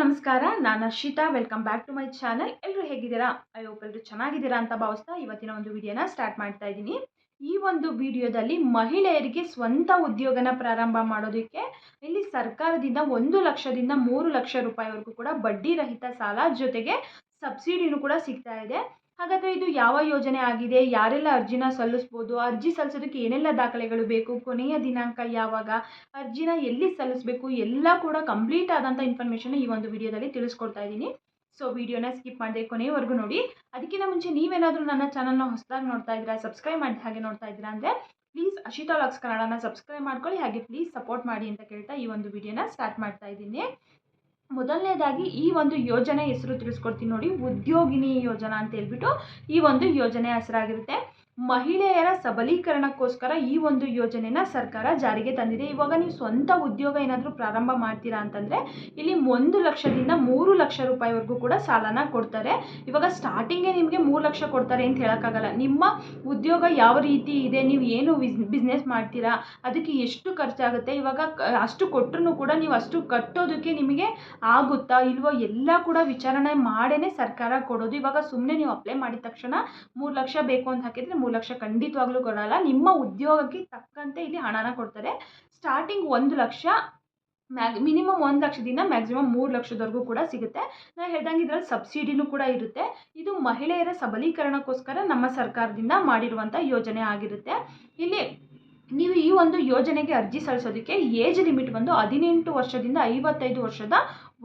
ನಮಸ್ಕಾರ, ನಾನು Arshita. Welcome back to my channel ಎಲ್ಲರೂ ಹೇಗಿದ್ದೀರಾ? ಐ ಹೋಪ್ ಎಲ್ಲರೂ ಚೆನ್ನಾಗಿದ್ದೀರಾ ಅಂತ ಭಾವಿಸ್ತಾ ಇವತ್ತಿನ ಒಂದು ವಿಡಿಯೋನ ಸ್ಟಾರ್ಟ್ ಮಾಡ್ತಾ ಇದ್ದೀನಿ. ಈ ಒಂದು ವಿಡಿಯೋದಲ್ಲಿ ಮಹಿಳೆಯರಿಗೆ ಸ್ವಂತ ಉದ್ಯೋಗನ ಪ್ರಾರಂಭ ಮಾಡೋದಕ್ಕೆ ಇಲ್ಲಿ ಸರ್ಕಾರದಿಂದ ಒಂದು ಲಕ್ಷದಿಂದ ಮೂರು ಲಕ್ಷ ರೂಪಾಯಿವರೆಗೂ ಕೂಡ ಬಡ್ಡಿ ರಹಿತ ಸಾಲ ಜೊತೆಗೆ ಸಬ್ಸಿಡಿನೂ ಕೂಡ ಸಿಗ್ತಾ ಇದೆ. ಹಾಗಾದರೆ ಇದು ಯಾವ ಯೋಜನೆ ಆಗಿದೆ? ಯಾರೆಲ್ಲ ಅರ್ಜಿನ ಸಲ್ಲಿಸ್ಬೋದು? ಅರ್ಜಿ ಸಲ್ಲಿಸೋದಕ್ಕೆ ಏನೆಲ್ಲ ದಾಖಲೆಗಳು ಬೇಕು? ಕೊನೆಯ ದಿನಾಂಕ ಯಾವಾಗ? ಅರ್ಜಿನ ಎಲ್ಲಿ ಸಲ್ಲಿಸಬೇಕು? ಎಲ್ಲ ಕೂಡ ಕಂಪ್ಲೀಟ್ ಆದಂಥ ಇನ್ಫಾರ್ಮೇಷನ್ ಈ ಒಂದು ವಿಡಿಯೋದಲ್ಲಿ ತಿಳಿಸ್ಕೊಡ್ತಾ ಇದ್ದೀನಿ. ಸೊ ವಿಡಿಯೋನ ಸ್ಕಿಪ್ ಮಾಡಿದೆ ಕೊನೆಯವರೆಗೂ ನೋಡಿ. ಅದಕ್ಕಿಂತ ಮುಂಚೆ ನೀವೇನಾದರೂ ನನ್ನ ಚಾನಲ್ನ ಹೊಸದಾಗಿ ನೋಡ್ತಾ ಇದ್ದೀರಾ ಸಬ್ಸ್ಕ್ರೈಬ್ ಮಾಡಿ ಹಾಗೆ ನೋಡ್ತಾ ಇದ್ದೀರಾ ಅಂದರೆ ಪ್ಲೀಸ್ ಅಶಿತಾ ಲಾಕ್ಸ್ ಕನ್ನಡನ ಸಬ್ಸ್ಕ್ರೈಬ್ ಮಾಡ್ಕೊಳ್ಳಿ. ಹಾಗೆ ಪ್ಲೀಸ್ ಸಪೋರ್ಟ್ ಮಾಡಿ ಅಂತ ಕೇಳ್ತಾ ಈ ಒಂದು ವಿಡಿಯೋನ ಸ್ಟಾರ್ಟ್ ಮಾಡ್ತಾ ಇದ್ದೀನಿ. ಮೊದಲನೇದಾಗಿ ಈ ಒಂದು ಯೋಜನೆ ಹೆಸರು ತಿಳಿಸ್ಕೊಡ್ತೀನಿ ನೋಡಿ, ಉದ್ಯೋಗಿನಿ ಯೋಜನಾ ಅಂತ ಹೇಳ್ಬಿಟ್ಟು ಈ ಒಂದು ಯೋಜನೆ ಹೆಸರಾಗಿರುತ್ತೆ. ಮಹಿಳೆಯರ ಸಬಲೀಕರಣಕ್ಕೋಸ್ಕರ ಈ ಒಂದು ಯೋಜನೆನ ಸರ್ಕಾರ ಜಾರಿಗೆ ತಂದಿದೆ. ಇವಾಗ ನೀವು ಸ್ವಂತ ಉದ್ಯೋಗ ಏನಾದರೂ ಪ್ರಾರಂಭ ಮಾಡ್ತೀರಾ ಅಂತಂದರೆ ಇಲ್ಲಿ ಒಂದು ಲಕ್ಷದಿಂದ ಮೂರು ಲಕ್ಷ ರೂಪಾಯಿವರೆಗೂ ಕೂಡ ಸಾಲನ ಕೊಡ್ತಾರೆ. ಇವಾಗ ಸ್ಟಾರ್ಟಿಂಗೇ ನಿಮಗೆ ಮೂರು ಲಕ್ಷ ಕೊಡ್ತಾರೆ ಅಂತ ಹೇಳೋಕ್ಕಾಗಲ್ಲ. ನಿಮ್ಮ ಉದ್ಯೋಗ ಯಾವ ರೀತಿ ಇದೆ, ನೀವು ಏನು ಬಿಸ್ನೆಸ್ ಮಾಡ್ತೀರಾ, ಅದಕ್ಕೆ ಎಷ್ಟು ಖರ್ಚಾಗುತ್ತೆ, ಇವಾಗ ಅಷ್ಟು ಕೊಟ್ಟರು ಕೂಡ ನೀವು ಅಷ್ಟು ಕಟ್ಟೋದಕ್ಕೆ ನಿಮಗೆ ಆಗುತ್ತಾ ಇಲ್ವೋ ಎಲ್ಲ ಕೂಡ ವಿಚಾರಣೆ ಮಾಡೇ ಸರ್ಕಾರ ಕೊಡೋದು. ಇವಾಗ ಸುಮ್ಮನೆ ನೀವು ಅಪ್ಲೈ ಮಾಡಿದ ತಕ್ಷಣ ಮೂರು ಲಕ್ಷ ಬೇಕು ಅಂತ ಹಾಕಿದರೆ ಮೂರು ಲಕ್ಷ ಖಂಡಿತವಾಗ್ಲೂ ಕೊಡಲ್ಲ. ನಿಮ್ಮ ಉದ್ಯೋಗಕ್ಕೆ ತಕ್ಕಂತೆ ಇಲ್ಲಿ ಹಣನ ಕೊಡ್ತಾರೆ. ಸ್ಟಾರ್ಟಿಂಗ್ ಒಂದು ಲಕ್ಷ, ಮ್ಯಾಗ್ ಮಿನಿಮಮ್ ಒಂದು ಲಕ್ಷದಿಂದ ಮ್ಯಾಕ್ಸಿಮಮ್ ಮೂರು ಲಕ್ಷದವರೆಗೂ ಕೂಡ ಸಿಗುತ್ತೆ. ನಾನು ಹೇಳ್ದಂಗೆ ಇದರಲ್ಲಿ ಸಬ್ಸಿಡಿನೂ ಕೂಡ ಇರುತ್ತೆ. ಇದು ಮಹಿಳೆಯರ ಸಬಲೀಕರಣಕ್ಕೋಸ್ಕರ ನಮ್ಮ ಸರ್ಕಾರದಿಂದ ಮಾಡಿರುವಂಥ ಯೋಜನೆ ಆಗಿರುತ್ತೆ. ಇಲ್ಲಿ ನೀವು ಈ ಒಂದು ಯೋಜನೆಗೆ ಅರ್ಜಿ ಸಲ್ಲಿಸೋದಕ್ಕೆ ಏಜ್ ಲಿಮಿಟ್ ಬಂದು ಹದಿನೆಂಟು ವರ್ಷದಿಂದ ಐವತ್ತೈದು ವರ್ಷದ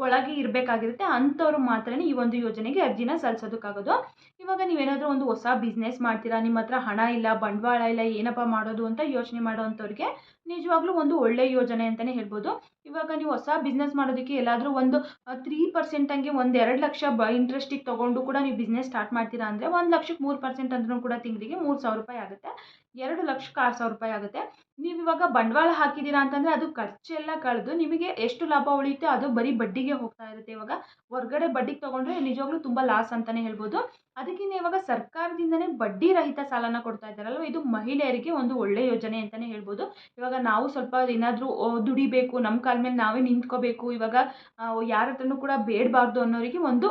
ಒಳಗೆ ಇರಬೇಕಾಗಿರುತ್ತೆ, ಅಂಥವ್ರು ಮಾತ್ರ ಈ ಒಂದು ಯೋಜನೆಗೆ ಅರ್ಜಿನ ಸಲ್ಲಿಸೋದಕ್ಕಾಗೋದು. ಇವಾಗ ನೀವೇನಾದರೂ ಒಂದು ಹೊಸ ಬಿಸ್ನೆಸ್ ಮಾಡ್ತೀರಾ, ನಿಮ್ಮ ಹತ್ರ ಹಣ ಇಲ್ಲ, ಬಂಡವಾಳ ಇಲ್ಲ, ಏನಪ್ಪ ಮಾಡೋದು ಅಂತ ಯೋಚನೆ ಮಾಡೋವಂಥವ್ರಿಗೆ ನಿಜವಾಗ್ಲೂ ಒಂದು ಒಳ್ಳೆಯ ಯೋಜನೆ ಅಂತಲೇ ಹೇಳ್ಬೋದು. ಇವಾಗ ನೀವು ಹೊಸ ಬಿಸ್ನೆಸ್ ಮಾಡೋದಕ್ಕೆ ಎಲ್ಲಾದರೂ ಒಂದು ತ್ರೀ ಪರ್ಸೆಂಟ್ ಹಂಗೆ ಒಂದು ಎರಡು ಲಕ್ಷ ಬ ಇಂಟ್ರೆಸ್ಟಿಗೆ ತೊಗೊಂಡು ಕೂಡ ನೀವು ಬಿಸ್ನೆಸ್ ಸ್ಟಾರ್ಟ್ ಮಾಡ್ತೀರಾ ಅಂದರೆ ಒಂದು ಲಕ್ಷಕ್ಕೆ ಮೂರು ಪರ್ಸೆಂಟ್ ಅಂದ್ರೂ ಕೂಡ ತಿಂಗಳಿಗೆ ಮೂರು ಸಾವಿರ ರೂಪಾಯಿ ಆಗುತ್ತೆ. ಎರಡು ಲಕ್ಷಕ್ಕೆ ಆರು ಸಾವಿರ ರೂಪಾಯಿ ಆಗುತ್ತೆ. ನೀವು ಇವಾಗ ಬಂಡವಾಳ ಹಾಕಿದ್ದೀರಾ ಅಂತಂದರೆ ಅದು ಖರ್ಚೆಲ್ಲ ಕಳೆದು ನಿಮಗೆ ಎಷ್ಟು ಲಾಭ ಉಳಿಯುತ್ತೆ ಅದು ಬರೀ ಬಡ್ಡಿಗೆ ಹೋಗ್ತಾ ಇರುತ್ತೆ. ಇವಾಗ ಹೊರಗಡೆ ಬಡ್ಡಿಗೆ ತೊಗೊಂಡ್ರೆ ನಿಜವಾಗ್ಲೂ ತುಂಬ ಲಾಸ್ ಅಂತಲೇ ಹೇಳ್ಬೋದು. ಅದಕ್ಕಿಂತ ಇವಾಗ ಸರ್ಕಾರದಿಂದನೇ ಬಡ್ಡಿ ರಹಿತ ಸಾಲನ ಕೊಡ್ತಾ ಇದ್ದಾರಲ್ವ? ಇದು ಮಹಿಳೆಯರಿಗೆ ಒಂದು ಒಳ್ಳೆ ಯೋಜನೆ ಅಂತಲೇ ಹೇಳ್ಬೋದು. ಇವಾಗ ನಾವು ಸ್ವಲ್ಪ ಏನಾದರೂ ದುಡಿಬೇಕು ನಮ್ಮ ಕಾಲ ಮೇಲೆ ನಾವೇ ನಿಂತ್ಕೋಬೇಕು, ಇವಾಗ ಯಾರ ಹತ್ರನೂ ಕೂಡ ಬೇಡಬಾರ್ದು ಅನ್ನೋರಿಗೆ ಒಂದು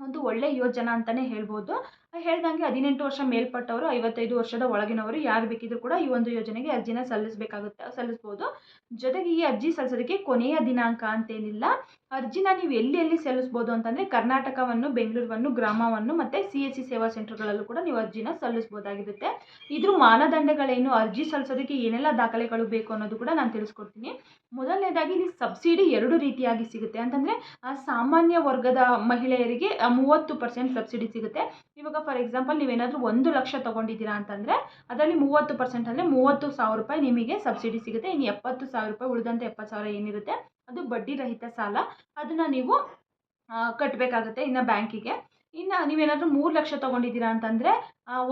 ಒಂದು ಒಳ್ಳೆ ಯೋಜನೆ ಅಂತಲೇ ಹೇಳ್ಬೋದು. ಹೇಳ್ದಂಗೆ ಹದಿನೆಂಟು ವರ್ಷ ಮೇಲ್ಪಟ್ಟವರು, ಐವತ್ತೈದು ವರ್ಷದ ಒಳಗಿನವರು ಯಾರು ಬೇಕಿದ್ರು ಕೂಡ ಈ ಒಂದು ಯೋಜನೆಗೆ ಅರ್ಜಿನ ಸಲ್ಲಿಸಬೇಕಾಗುತ್ತೆ, ಸಲ್ಲಿಸ್ಬೋದು. ಜೊತೆಗೆ ಈ ಅರ್ಜಿ ಸಲ್ಲಿಸೋದಕ್ಕೆ ಕೊನೆಯ ದಿನಾಂಕ ಅಂತೇನಿಲ್ಲ. ಅರ್ಜಿನ ನೀವು ಎಲ್ಲಿ ಎಲ್ಲಿ ಸಲ್ಲಿಸ್ಬೋದು ಅಂತಂದರೆ ಕರ್ನಾಟಕವನ್ನು, ಬೆಂಗಳೂರನ್ನು, ಗ್ರಾಮವನ್ನು ಮತ್ತು ಸಿ ಎಸ್ ಸಿ ಸೇವಾ ಸೆಂಟರ್ಗಳಲ್ಲೂ ಕೂಡ ನೀವು ಅರ್ಜಿನ ಸಲ್ಲಿಸ್ಬೋದಾಗಿರುತ್ತೆ. ಇದ್ರ ಮಾನದಂಡಗಳೇನು, ಅರ್ಜಿ ಸಲ್ಲಿಸೋದಕ್ಕೆ ಏನೆಲ್ಲ ದಾಖಲೆಗಳು ಬೇಕು ಅನ್ನೋದು ಕೂಡ ನಾನು ತಿಳಿಸ್ಕೊಡ್ತೀನಿ. ಮೊದಲನೇದಾಗಿ ಇಲ್ಲಿ ಸಬ್ಸಿಡಿ ಎರಡು ರೀತಿಯಾಗಿ ಸಿಗುತ್ತೆ. ಅಂತಂದರೆ ಸಾಮಾನ್ಯ ವರ್ಗದ ಮಹಿಳೆಯರಿಗೆ ಮೂವತ್ತು ಪರ್ಸೆಂಟ್ ಸಬ್ಸಿಡಿ ಸಿಗುತ್ತೆ. ಇವಾಗ ಫಾರ್ ಎಕ್ಸಾಂಪಲ್ ನೀವೇನಾದರೂ ಒಂದು ಲಕ್ಷ ತೊಗೊಂಡಿದ್ದೀರಾ ಅಂತಂದರೆ, ಅದರಲ್ಲಿ ಮೂವತ್ತು ಪರ್ಸೆಂಟ್ ಅಂದರೆ ಮೂವತ್ತು ಸಾವಿರ ರೂಪಾಯಿ ನಿಮಗೆ ಸಬ್ಸಿಡಿ ಸಿಗುತ್ತೆ. ಇನ್ನು ಎಪ್ಪತ್ತು ಸಾವಿರ ರೂಪಾಯಿ ಉಳಿದಂತೆ ಎಪ್ಪತ್ತು ಸಾವಿರ ಏನಿರುತ್ತೆ, ಅದು ಬಡ್ಡಿ ರಹಿತ ಸಾಲ. ಅದನ್ನು ನೀವು ಕಟ್ಟಬೇಕಾಗುತ್ತೆ ಇನ್ನು ಬ್ಯಾಂಕಿಗೆ ಇನ್ನು ನೀವೇನಾದರೂ ಮೂರು ಲಕ್ಷ ತೊಗೊಂಡಿದ್ದೀರಾ ಅಂತಂದರೆ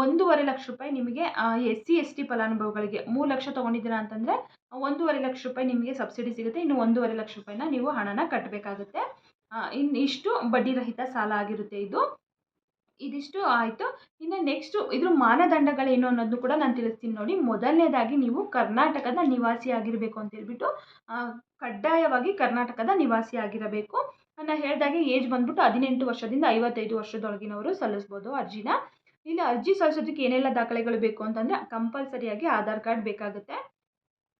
ಒಂದೂವರೆ ಲಕ್ಷ ರೂಪಾಯಿ ನಿಮಗೆ ಎಸ್ ಸಿ, ಎಸ್ ಟಿ ಫಲಾನುಭವಿಗಳಿಗೆ ಮೂರು ಲಕ್ಷ ತೊಗೊಂಡಿದ್ದೀರಾ ಅಂತಂದರೆ, ಒಂದೂವರೆ ಲಕ್ಷ ರೂಪಾಯಿ ನಿಮಗೆ ಸಬ್ಸಿಡಿ ಸಿಗುತ್ತೆ. ಇನ್ನು ಒಂದೂವರೆ ಲಕ್ಷ ರೂಪಾಯಿನ ನೀವು ಹಣನ ಕಟ್ಟಬೇಕಾಗುತ್ತೆ ಇನ್ನು ಇಷ್ಟು ಬಡ್ಡಿ ರಹಿತ ಸಾಲ ಆಗಿರುತ್ತೆ ಇದು. ಇದಿಷ್ಟು ಆಯಿತು. ಇನ್ನು ನೆಕ್ಸ್ಟು ಇದ್ರ ಮಾನದಂಡಗಳೇನು ಅನ್ನೋದನ್ನು ಕೂಡ ನಾನು ತಿಳಿಸ್ತೀನಿ ನೋಡಿ. ಮೊದಲನೇದಾಗಿ ನೀವು ಕರ್ನಾಟಕದ ನಿವಾಸಿ ಆಗಿರಬೇಕು ಅಂತ ಹೇಳ್ಬಿಟ್ಟು ಕಡ್ಡಾಯವಾಗಿ ಕರ್ನಾಟಕದ ನಿವಾಸಿ ಆಗಿರಬೇಕು. ನಾನು ಹೇಳಿದಾಗೆ ಏಜ್ ಬಂದ್ಬಿಟ್ಟು ಹದಿನೆಂಟು ವರ್ಷದಿಂದ ಐವತ್ತೈದು ವರ್ಷದೊಳಗಿನವರು ಸಲ್ಲಿಸ್ಬೋದು ಅರ್ಜಿನ. ಇಲ್ಲಿ ಅರ್ಜಿ ಸಲ್ಲಿಸೋದಕ್ಕೆ ಏನೆಲ್ಲ ದಾಖಲೆಗಳು ಬೇಕು ಅಂತಂದರೆ ಕಂಪಲ್ಸರಿಯಾಗಿ ಆಧಾರ್ ಕಾರ್ಡ್ ಬೇಕಾಗುತ್ತೆ.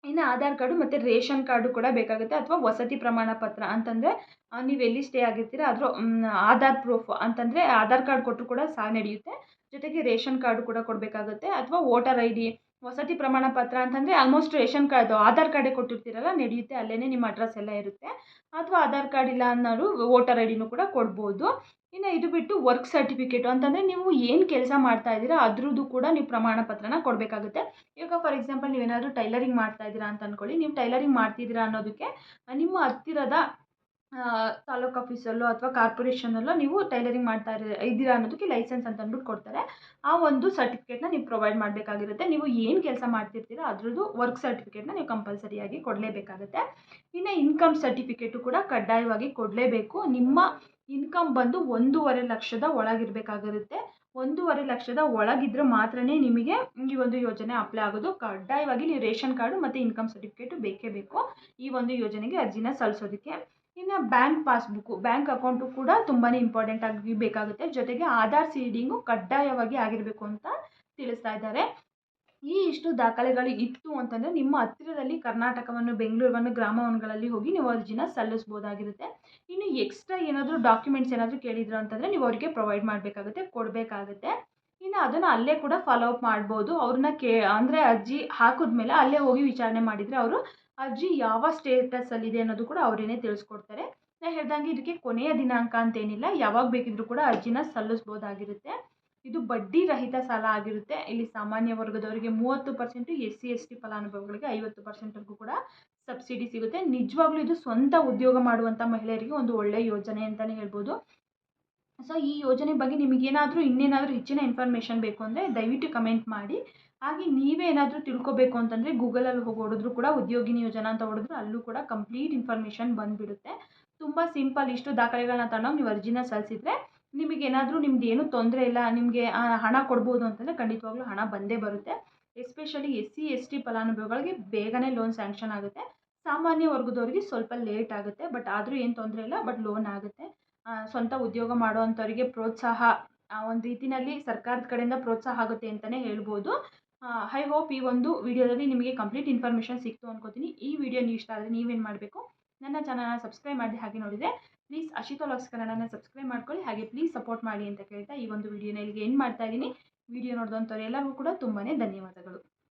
ಇನ್ನು ಆಧಾರ್ ಕಾರ್ಡು ಮತ್ತು ರೇಷನ್ ಕಾರ್ಡು ಕೂಡ ಬೇಕಾಗುತ್ತೆ ಅಥವಾ ವಸತಿ ಪ್ರಮಾಣ ಪತ್ರ ಅಂತಂದರೆ ನೀವು ಎಲ್ಲಿ ಸ್ಟೇ ಆಗಿರ್ತೀರ ಅದ್ರ ಆಧಾರ್ ಪ್ರೂಫ್ ಅಂತಂದರೆ ಆಧಾರ್ ಕಾರ್ಡ್ ಕೊಟ್ಟರೂ ಕೂಡ ಸಹ ನಡೆಯುತ್ತೆ. ಜೊತೆಗೆ ರೇಷನ್ ಕಾರ್ಡು ಕೂಡ ಕೊಡಬೇಕಾಗುತ್ತೆ ಅಥವಾ ವೋಟರ್ ಐ ಡಿ ವಸತಿ ಪ್ರಮಾಣ ಪತ್ರ ಅಂತಂದರೆ ಆಲ್ಮೋಸ್ಟ್ ರೇಷನ್ ಕಾರ್ಡ್ ಆಧಾರ್ ಕಾರ್ಡೇ ಕೊಟ್ಟಿರ್ತೀರಲ್ಲ, ನಡೆಯುತ್ತೆ. ಅಲ್ಲೇ ನಿಮ್ಮ ಅಡ್ರೆಸ್ ಎಲ್ಲ ಇರುತ್ತೆ. ಅಥವಾ ಆಧಾರ್ ಕಾರ್ಡ್ ಇಲ್ಲ ಅನ್ನೋರು ವೋಟರ್ ಐ ಡಿನೂ ಕೂಡ ಕೊಡ್ಬೋದು. ಇನ್ನು ಇದು ಬಿಟ್ಟು ವರ್ಕ್ ಸರ್ಟಿಫಿಕೇಟು ಅಂತಂದರೆ ನೀವು ಏನು ಕೆಲಸ ಮಾಡ್ತಾ ಇದ್ದೀರಾ, ಅದ್ರದ್ದು ಕೂಡ ನೀವು ಪ್ರಮಾಣ ಪತ್ರನ ಕೊಡಬೇಕಾಗುತ್ತೆ. ಈಗ ಫಾರ್ ಎಕ್ಸಾಂಪಲ್ ನೀವೇನಾದರೂ ಟೈಲರಿಂಗ್ ಮಾಡ್ತಾ ಇದ್ದೀರಾ ಅಂತ ಅಂದ್ಕೊಳ್ಳಿ ನೀವು ಟೈಲರಿಂಗ್ ಮಾಡ್ತಿದ್ದೀರಾ ಅನ್ನೋದಕ್ಕೆ ನಿಮ್ಮ ಹತ್ತಿರದ ತಾಲೂಕು ಆಫೀಸಲ್ಲೋ ಅಥವಾ ಕಾರ್ಪೊರೇಷನಲ್ಲೋ ನೀವು ಟೈಲರಿಂಗ್ ಮಾಡ್ತಾ ಇರ, ಇದ್ದೀರಾ ಅನ್ನೋದಕ್ಕೆ ಲೈಸೆನ್ಸ್ ಅಂತ ಅಂದ್ಬಿಟ್ಟು ಕೊಡ್ತಾರೆ. ಆ ಒಂದು ಸರ್ಟಿಫಿಕೇಟ್ನ ನೀವು ಪ್ರೊವೈಡ್ ಮಾಡಬೇಕಾಗಿರುತ್ತೆ. ನೀವು ಏನು ಕೆಲಸ ಮಾಡ್ತಿರ್ತೀರೋ ಅದರದ್ದು ವರ್ಕ್ ಸರ್ಟಿಫಿಕೇಟ್ನ ನೀವು ಕಂಪಲ್ಸರಿಯಾಗಿ ಕೊಡಲೇಬೇಕಾಗತ್ತೆ. ಇನ್ನು ಇನ್ಕಮ್ ಸರ್ಟಿಫಿಕೇಟು ಕೂಡ ಕಡ್ಡಾಯವಾಗಿ ಕೊಡಲೇಬೇಕು. ನಿಮ್ಮ ಇನ್ಕಮ್ ಬಂದು ಒಂದೂವರೆ ಲಕ್ಷದ ಒಳಗಿರಬೇಕಾಗಿರುತ್ತೆ ಒಂದೂವರೆ ಲಕ್ಷದ ಒಳಗಿದ್ರೆ ಮಾತ್ರ ನಿಮಗೆ ಈ ಒಂದು ಯೋಜನೆ ಅಪ್ಲೈ ಆಗೋದು. ಕಡ್ಡಾಯವಾಗಿ ನೀವು ರೇಷನ್ ಕಾರ್ಡು ಮತ್ತು ಇನ್ಕಮ್ ಸರ್ಟಿಫಿಕೇಟು ಬೇಕೇ ಬೇಕು. ಈ ಒಂದು ಯೋಜನೆಗೆ ಅರ್ಜಿನ ಸಲ್ಲಿಸೋದಕ್ಕೆ. ಇನ್ನು ಬ್ಯಾಂಕ್ ಪಾಸ್ಬುಕ್ಕು ಬ್ಯಾಂಕ್ ಅಕೌಂಟು ಕೂಡ ತುಂಬಾ ಇಂಪಾರ್ಟೆಂಟ್ ಆಗಿ ಬೇಕಾಗುತ್ತೆ. ಜೊತೆಗೆ ಆಧಾರ್ ಸೀಡಿಂಗು ಕಡ್ಡಾಯವಾಗಿ ಆಗಿರಬೇಕು ಅಂತ ತಿಳಿಸ್ತಾ ಇದ್ದಾರೆ. ಈ ಇಷ್ಟು ದಾಖಲೆಗಳು ಇತ್ತು ಅಂತಂದರೆ ನಿಮ್ಮ ಹತ್ತಿರದಲ್ಲಿ ಕರ್ನಾಟಕವನ್ನು, ಬೆಂಗಳೂರನ್ನು, ಗ್ರಾಮವನಗಳಲ್ಲಿ ಹೋಗಿ ನೀವು ಅರ್ಜಿನ ಸಲ್ಲಿಸ್ಬೋದಾಗಿರುತ್ತೆ ಇನ್ನು ಎಕ್ಸ್ಟ್ರಾ ಏನಾದರೂ ಡಾಕ್ಯುಮೆಂಟ್ಸ್ ಏನಾದರೂ ಕೇಳಿದ್ರು ಅಂತಂದರೆ ನೀವು ಅವರಿಗೆ ಪ್ರೊವೈಡ್ ಮಾಡಬೇಕಾಗುತ್ತೆ, ಕೊಡಬೇಕಾಗುತ್ತೆ. ಇನ್ನು ಅದನ್ನು ಅಲ್ಲೇ ಕೂಡ ಫಾಲೋ ಅಪ್ ಮಾಡ್ಬೋದು. ಅವ್ರನ್ನ ಕೇ, ಅಂದರೆ ಅರ್ಜಿ ಹಾಕಿದ್ಮೇಲೆ ಅಲ್ಲೇ ಹೋಗಿ ವಿಚಾರಣೆ ಮಾಡಿದರೆ ಅವರು ಅರ್ಜಿ ಯಾವ ಸ್ಟೇಟಸಲ್ಲಿದೆ ಅನ್ನೋದು ಕೂಡ ಅವರೇನೆ ತಿಳಿಸ್ಕೊಡ್ತಾರೆ. ನಾ ಹೇಳ್ದಂಗೆ ಇದಕ್ಕೆ ಕೊನೆಯ ದಿನಾಂಕ ಅಂತೇನಿಲ್ಲ. ಯಾವಾಗ ಬೇಕಿದ್ರೂ ಕೂಡ ಅರ್ಜಿನ ಸಲ್ಲಿಸ್ಬೋದಾಗಿರುತ್ತೆ. ಇದು ಬಡ್ಡಿ ರಹಿತ ಸಾಲ ಆಗಿರುತ್ತೆ. ಇಲ್ಲಿ ಸಾಮಾನ್ಯ ವರ್ಗದವರಿಗೆ ಮೂವತ್ತು percent S C S T ಫಲಾನುಭವಿಗಳಿಗೆ ಐವತ್ತು ಪರ್ಸೆಂಟ್ವರೆಗೂ ಕೂಡ ಸಬ್ಸಿಡಿ ಸಿಗುತ್ತೆ. ನಿಜವಾಗ್ಲೂ ಇದು ಸ್ವಂತ ಉದ್ಯೋಗ ಮಾಡುವಂಥ ಮಹಿಳೆಯರಿಗೆ ಒಂದು ಒಳ್ಳೆಯ ಯೋಜನೆ ಅಂತಲೇ ಹೇಳ್ಬೋದು. ಸೊ ಈ ಯೋಜನೆ ಬಗ್ಗೆ ನಿಮಗೇನಾದರೂ ಇನ್ನೇನಾದರೂ ಹೆಚ್ಚಿನ ಇನ್ಫಾರ್ಮೇಷನ್ ಬೇಕು ಅಂದರೆ ದಯವಿಟ್ಟು ಕಮೆಂಟ್ ಮಾಡಿ. ಹಾಗೆ ನೀವೇ ಏನಾದರೂ ತಿಳ್ಕೊಬೇಕು ಅಂತಂದರೆ ಗೂಗಲಲ್ಲಿ ಹೋಗಿ ಹೊಡೆದ್ರು ಕೂಡ ಉದ್ಯೋಗಿನಿ ಯೋಜನಾ ಅಂತ ಹೊಡೆದ್ರು ಅಲ್ಲೂ ಕೂಡ ಕಂಪ್ಲೀಟ್ ಇನ್ಫಾರ್ಮೇಷನ್ ಬಂದುಬಿಡುತ್ತೆ. ತುಂಬ ಸಿಂಪಲ್ ಇಷ್ಟು ದಾಖಲೆಗಳನ್ನ ತಗೊಂಡೋಗಿ ನೀವು ಅರ್ಜಿನ ಸಲ್ಲಿಸಿದ್ರೆ ನಿಮಗೇನಾದರೂ ನಿಮ್ದು ಏನೂ ತೊಂದರೆ ಇಲ್ಲ, ನಿಮಗೆ ಹಣ ಕೊಡ್ಬೋದು ಅಂತಂದರೆ ಖಂಡಿತವಾಗ್ಲೂ ಹಣ ಬಂದೇ ಬರುತ್ತೆ. Especially S C S T ಫಲಾನುಭವಿಗಳಿಗೆ ಬೇಗನೆ ಲೋನ್ ಸ್ಯಾಂಕ್ಷನ್ ಆಗುತ್ತೆ. ಸಾಮಾನ್ಯ ವರ್ಗದವ್ರಿಗೆ ಸ್ವಲ್ಪ ಲೇಟ್ ಆಗುತ್ತೆ ಬಟ್ ಆದರೂ ಏನು ತೊಂದರೆ ಇಲ್ಲ ಬಟ್ ಲೋನ್ ಆಗುತ್ತೆ. ಸ್ವಂತ ಉದ್ಯೋಗ ಮಾಡುವಂಥವರಿಗೆ ಪ್ರೋತ್ಸಾಹ ಒಂದು ರೀತಿಯಲ್ಲಿ ಸರ್ಕಾರದ ಕಡೆಯಿಂದ ಪ್ರೋತ್ಸಾಹ ಆಗುತ್ತೆ ಅಂತಲೇ ಹೇಳ್ಬೋದು. ಐ ಹೋಪ್ ಈ ಒಂದು ವಿಡಿಯೋದಲ್ಲಿ ನಿಮಗೆ ಕಂಪ್ಲೀಟ್ ಇನ್ಫಾರ್ಮೇಷನ್ ಸಿಕ್ತು ಅನ್ಕೋತೀನಿ. ಈ ವಿಡಿಯೋ ನೀವು ಇಷ್ಟ ಆದರೆ ನೀವೇನು ಮಾಡಬೇಕು? ನನ್ನ ಚಾನಲ್ನ ಸಬ್ಸ್ಕ್ರೈಬ್ ಮಾಡಿ ಹಾಗೆ ನೋಡಿದರೆ ಪ್ಲೀಸ್ ಅಶಿತಾ ಲಾಕ್ಸ್ ಕನ್ನಡನ ಸಬ್ಸ್ಕ್ರೈಬ್ ಮಾಡ್ಕೊಳ್ಳಿ. ಹಾಗೆ ಪ್ಲೀಸ್ ಸಪೋರ್ಟ್ ಮಾಡಿ ಅಂತ ಕೇಳ್ತಾ ಈ ಒಂದು ವಿಡಿಯೋನ ಇಲ್ಲಿಗೆ ಏನು ಮಾಡ್ತಾ ಇದ್ದೀನಿ. ವಿಡಿಯೋ ನೋಡಿದಂಥವ್ರು ಎಲ್ಲರಿಗೂ ಕೂಡ ತುಂಬಾ ಧನ್ಯವಾದಗಳು.